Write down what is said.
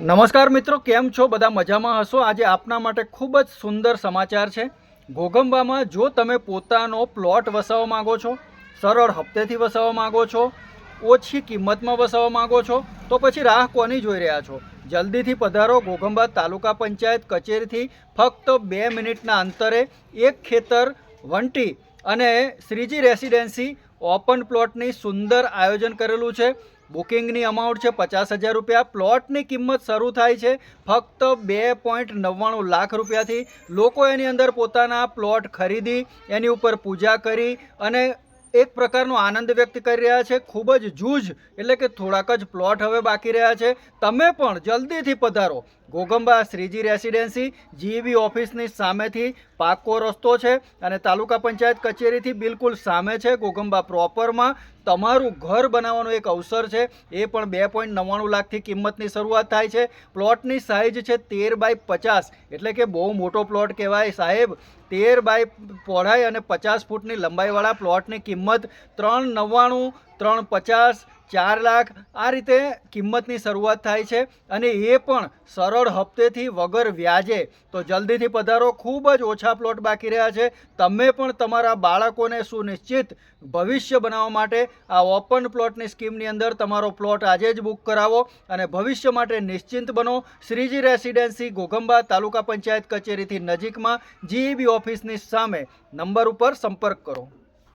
નમસ્કાર મિત્રો, કેમ છો? બધા મજામાં હશો? આજે આપના માટે ખૂબ જ સુંદર સમાચાર છે. ઘોઘંબામાં જો તમે પોતાનો પ્લોટ વસાવવા માંગો છો, સરળ હપ્તેથી વસાવવા માંગો છો, ઓછી કિંમતમાં વસાવવા માંગો છો, તો પછી રાહ કોની જોઈ રહ્યા છો? જલ્દીથી પધારો ઘોઘંબા તાલુકા પંચાયત કચેરીથી ફક્ત બે મિનિટના અંતરે એક ખેતર, વંટી અને શ્રીજી રેસિડેન્સી ઓપન પ્લોટની સુંદર આયોજન કરેલું છે. બુકિંગની અમાઉન્ટ છે પચાસ હજાર રૂપિયા. પ્લોટની કિંમત શરૂ થાય છે ફક્ત બે પોઈન્ટ નવ્વાણું લાખ રૂપિયાથી. લોકો એની અંદર પોતાના પ્લોટ ખરીદી, એની ઉપર પૂજા કરી અને એક પ્રકારનો આનંદ વ્યક્ત કરી રહ્યા છે. ખૂબ જ જૂજ એટલે કે થોડાક જ પ્લોટ હવે બાકી રહ્યા છે. તમે પણ જલ્દીથી પધારો. ઘોગંબા શ્રીજી રેસિડેન્સી, જીઈબી ઓફિસની સામેથી પાકો રસ્તો છે અને તાલુકા પંચાયત કચેરીથી બિલકુલ સામે છે. ગોગંબા પ્રોપરમાં તમારું ઘર બનાવવાનો એક અવસર છે. એ પણ બે પોઈન્ટ નવ્વાણું લાખથી કિંમતની શરૂઆત થાય છે. પ્લોટની સાઇઝ છે તેર બાય પચાસ, એટલે કે બહુ મોટો પ્લોટ કહેવાય સાહેબ. તેર બાય પહોળાઈ અને પચાસ ફૂટની લંબાઈવાળા પ્લોટની કિંમત ત્રણ નવ્વાણું, ત્રણ પચાસ ચાર લાખ આ રીતે કિંમતની શરૂઆત થાય છે અને એ પણ સરળ હપ્તેથી વગર વ્યાજે. તો જલ્દીથી પધારો, ખૂબ જ ઓછા પ્લોટ બાકી રહ્યા છે. તમે પણ તમારા બાળકોને સુનિશ્ચિત ભવિષ્ય બનાવવા માટે આ ઓપન પ્લોટની સ્કીમની અંદર તમારો પ્લોટ આજે જ બુક કરાવો અને ભવિષ્ય માટે નિશ્ચિંત બનો. શ્રીજી રેસિડેન્સી, ઘોઘંબા તાલુકા પંચાયત કચેરીથી નજીકમાં જીઈબી ઓફિસની સામે. નંબર ઉપર સંપર્ક કરો.